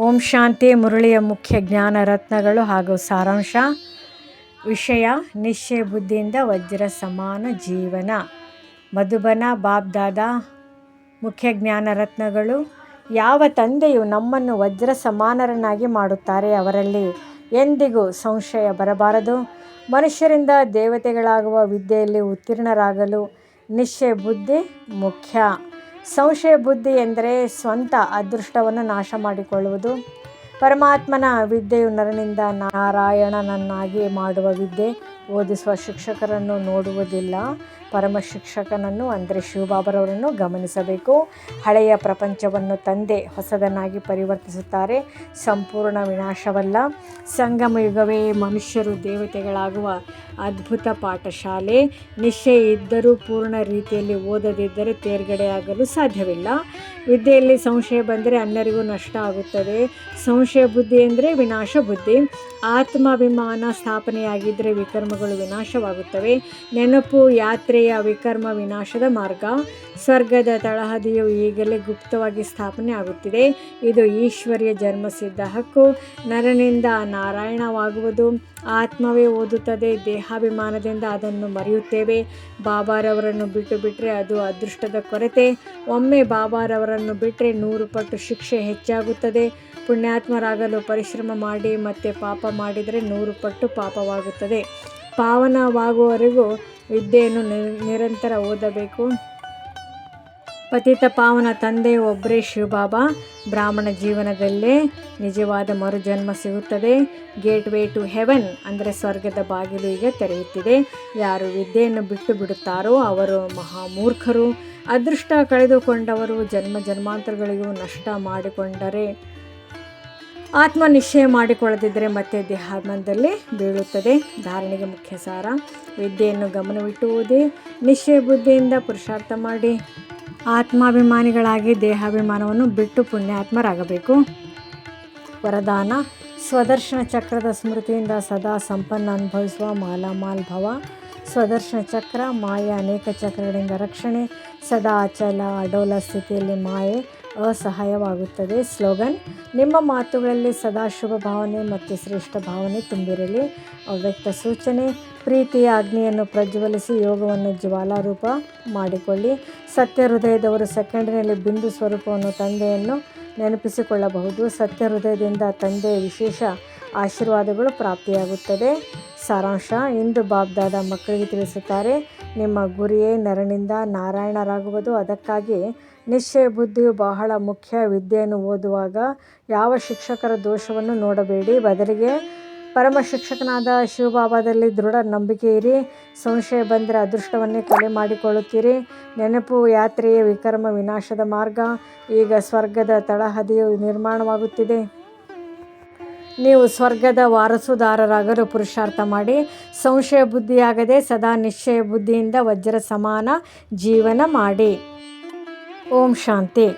ಓಂ ಶಾಂತಿ ಮುರಳಿಯ ಮುಖ್ಯ ಜ್ಞಾನ ರತ್ನಗಳು ಹಾಗೂ ಸಾರಾಂಶ. ವಿಷಯ, ನಿಶ್ಚಯ ಬುದ್ಧಿಯಿಂದ ವಜ್ರ ಸಮಾನ ಜೀವನ. ಮಧುಬನ ಬಾಬ್ದಾದ ಮುಖ್ಯ ಜ್ಞಾನ ರತ್ನಗಳು. ಯಾವ ತಂದೆಯು ನಮ್ಮನ್ನು ವಜ್ರ ಸಮಾನರನ್ನಾಗಿ ಮಾಡುತ್ತಾರೆ ಅವರಲ್ಲಿ? ಎಂದಿಗೂ ಸಂಶಯ ಬರಬಾರದು. ಮನುಷ್ಯರಿಂದ ದೇವತೆಗಳಾಗುವ ವಿದ್ಯೆಯಲ್ಲಿ ಉತ್ತೀರ್ಣರಾಗಲು ನಿಶ್ಚಯ ಬುದ್ಧಿ ಮುಖ್ಯ. ಸಂಶಯ ಬುದ್ಧಿ ಎಂದರೆ ಸ್ವಂತ ಅದೃಷ್ಟವನ್ನು ನಾಶ ಮಾಡಿಕೊಳ್ಳುವುದು. ಪರಮಾತ್ಮನ ವಿದ್ಯೆಯು ನರನಿಂದ ನಾರಾಯಣನನ್ನಾಗಿ ಮಾಡುವ ವಿದ್ಯೆ. ಓದಿಸುವ ಶಿಕ್ಷಕರನ್ನು ನೋಡುವುದಿಲ್ಲ. ಪರಮ ಶಿಕ್ಷಕನನ್ನು ಅಂದರೆ ಶಿವಬಾಬರವರನ್ನು ಗಮನಿಸಬೇಕು. ಹಳೆಯ ಪ್ರಪಂಚವನ್ನು ತಂದೆ ಹೊಸದನ್ನಾಗಿ ಪರಿವರ್ತಿಸುತ್ತಾರೆ. ಸಂಪೂರ್ಣ ವಿನಾಶವಲ್ಲ. ಸಂಗಮ ಯುಗವೇ ಮನುಷ್ಯರು ದೇವತೆಗಳಾಗುವ ಅದ್ಭುತ ಪಾಠಶಾಲೆ. ನಿಶ್ಚಯ ಇದ್ದರೂ ಪೂರ್ಣ ರೀತಿಯಲ್ಲಿ ಓದದಿದ್ದರೆ ತೇರ್ಗಡೆಯಾಗಲು ಸಾಧ್ಯವಿಲ್ಲ. ವಿದ್ಯೆಯಲ್ಲಿ ಸಂಶಯ ಬಂದರೆ ಅನ್ನರಿಗೂ ನಷ್ಟ ಆಗುತ್ತದೆ. ಸಂಶಯ ಬುದ್ಧಿ ಅಂದರೆ ವಿನಾಶ ಬುದ್ಧಿ. ಆತ್ಮಾಭಿಮಾನ ಸ್ಥಾಪನೆಯಾಗಿದ್ದರೆ ವಿಕರ್ಮಗಳು ವಿನಾಶವಾಗುತ್ತವೆ. ನೆನಪು ಯಾತ್ರೆಯ ವಿಕರ್ಮ ವಿನಾಶದ ಮಾರ್ಗ. ಸ್ವರ್ಗದ ತಳಹದಿಯು ಈಗಲೇ ಗುಪ್ತವಾಗಿ ಸ್ಥಾಪನೆ ಆಗುತ್ತಿದೆ. ಇದು ಈಶ್ವರ್ಯ ಜನ್ಮಸಿದ್ಧ ಹಕ್ಕು. ನರನಿಂದ ನಾರಾಯಣವಾಗುವುದು. ಆತ್ಮವೇ ಓದುತ್ತದೆ. ದೇಹಾಭಿಮಾನದಿಂದ ಅದನ್ನು ಮರೆಯುತ್ತೇವೆ. ಬಾಬಾರವರನ್ನು ಬಿಟ್ಟು ಬಿಟ್ಟರೆ ಅದು ಅದೃಷ್ಟದ ಕೊರತೆ. ಒಮ್ಮೆ ಬಾಬಾರವರನ್ನು ಬಿಟ್ಟರೆ ನೂರು ಪಟ್ಟು ಶಿಕ್ಷೆ ಹೆಚ್ಚಾಗುತ್ತದೆ. ಪುಣ್ಯಾತ್ಮರಾಗಲು ಪರಿಶ್ರಮ ಮಾಡಿ ಮತ್ತೆ ಪಾಪ ಮಾಡಿದರೆ ನೂರು ಪಟ್ಟು ಪಾಪವಾಗುತ್ತದೆ. ಪಾವನವಾಗುವವರೆಗೂ ವಿದ್ಯೆಯನ್ನು ನಿರಂತರ ಓದಬೇಕು. ಪತಿತ ಪಾವನ ತಂದೆ ಒಬ್ಬರೇ ಶಿವಬಾಬಾ. ಬ್ರಾಹ್ಮಣ ಜೀವನದಲ್ಲೇ ನಿಜವಾದ ಮರುಜನ್ಮ ಸಿಗುತ್ತದೆ. ಗೇಟ್ ವೇ ಟು ಹೆವೆನ್ ಅಂದರೆ ಸ್ವರ್ಗದ ಬಾಗಿಲು ಈಗ ತೆರೆಯುತ್ತಿದೆ. ಯಾರು ವಿದ್ಯೆಯನ್ನು ಬಿಟ್ಟು ಬಿಡುತ್ತಾರೋ ಅವರು ಮಹಾಮೂರ್ಖರು. ಅದೃಷ್ಟ ಕಳೆದುಕೊಂಡವರು ಜನ್ಮ ಜನ್ಮಾಂತರಗಳಿಗೂ ನಷ್ಟ ಮಾಡಿಕೊಂಡರೆ, ಆತ್ಮ ನಿಶ್ಚಯ ಮಾಡಿಕೊಳ್ಳದಿದ್ದರೆ ಮತ್ತೆ ದೇಹಾತ್ಮದಲ್ಲಿ ಬೀಳುತ್ತದೆ. ಧಾರಣೆಗೆ ಮುಖ್ಯ ಸಾರ ವಿದ್ಯೆಯನ್ನು ಗಮನವಿಟ್ಟುವುದೇ ನಿಶ್ಚಯ ಬುದ್ಧಿಯಿಂದ ಪುರುಷಾರ್ಥ ಮಾಡಿ. ಆತ್ಮಾಭಿಮಾನಿಗಳಾಗಿ ದೇಹಾಭಿಮಾನವನ್ನು ಬಿಟ್ಟು ಪುಣ್ಯಾತ್ಮರಾಗಬೇಕು. ವರದಾನ ಸ್ವದರ್ಶನ ಚಕ್ರದ ಸ್ಮೃತಿಯಿಂದ ಸದಾ ಸಂಪನ್ನ ಅನುಭವಿಸುವ ಮಾಲಾಮಾಲ್ ಭವ. ಸ್ವದರ್ಶನ ಚಕ್ರ, ಮಾಯೆ ಅನೇಕ ಚಕ್ರಗಳಿಂದ ರಕ್ಷಣೆ, ಸದಾ ಅಚಲ, ಅಡೋಲ ಸ್ಥಿತಿಯಲ್ಲಿ ಮಾಯೆ ಅಸಹಾಯವಾಗುತ್ತದೆ. ಸ್ಲೋಗನ್, ನಿಮ್ಮ ಮಾತುಗಳಲ್ಲಿ ಸದಾ ಶುಭ ಭಾವನೆ ಮತ್ತು ಶ್ರೇಷ್ಠ ಭಾವನೆ ತುಂಬಿರಲಿ. ಅವ್ಯಕ್ತ ಸೂಚನೆ, ಪ್ರೀತಿಯ ಅಗ್ನಿಯನ್ನು ಪ್ರಜ್ವಲಿಸಿ ಯೋಗವನ್ನು ಜ್ವಾಲಾರೂಪ ಮಾಡಿಕೊಳ್ಳಿ. ಸತ್ಯ ಹೃದಯದವರು ಸೆಕೆಂಡಿನಲ್ಲಿ ಬಿಂದು ಸ್ವರೂಪವನ್ನು ತಂದೆಯನ್ನು ನೆನಪಿಸಿಕೊಳ್ಳಬಹುದು. ಸತ್ಯ ಹೃದಯದಿಂದ ತಂದೆಯ ವಿಶೇಷ ಆಶೀರ್ವಾದಗಳು ಪ್ರಾಪ್ತಿಯಾಗುತ್ತದೆ. ಸಾರಾಂಶ ಇಂದು ಬಾಬ್ದಾದ ಮಕ್ಕಳಿಗೆ ತಿಳಿಸುತ್ತಾರೆ. ನಿಮ್ಮ ಗುರಿಯೇ ನರನಿಂದ ನಾರಾಯಣರಾಗುವುದು. ಅದಕ್ಕಾಗಿ ನಿಶ್ಚಯ ಬುದ್ಧಿಯು ಬಹಳ ಮುಖ್ಯ. ವಿದ್ಯೆಯನ್ನು ಓದುವಾಗ ಯಾವ ಶಿಕ್ಷಕರ ದೋಷವನ್ನು ನೋಡಬೇಡಿ. ಬದಲಿಗೆ ಪರಮ ಶಿಕ್ಷಕನಾದ ಶಿವಬಾಬಾದಲ್ಲಿ ದೃಢ ನಂಬಿಕೆ ಇರಿ. ಸಂಶಯ ಬಂದರೆ ಅದೃಷ್ಟವನ್ನೇ ಕೊಲೆ ಮಾಡಿಕೊಳ್ಳುತ್ತೀರಿ. ನೆನಪು ಯಾತ್ರೆಯೇ ವಿಕರ್ಮ ವಿನಾಶದ ಮಾರ್ಗ. ಈಗ ಸ್ವರ್ಗದ ತಳಹದಿಯು ನಿರ್ಮಾಣವಾಗುತ್ತಿದೆ. ನೀವು ಸ್ವರ್ಗದ ವಾರಸುದಾರರಾಗಲು ಪುರುಷಾರ್ಥ ಮಾಡಿ, ಸಂಶಯ ಬುದ್ಧಿಯಾಗದೆ ಸದಾ ನಿಶ್ಚಯ ಬುದ್ಧಿಯಿಂದ ವಜ್ರ ಸಮಾನ ಜೀವನ ಮಾಡಿ. ಓಂ ಶಾಂತಿ.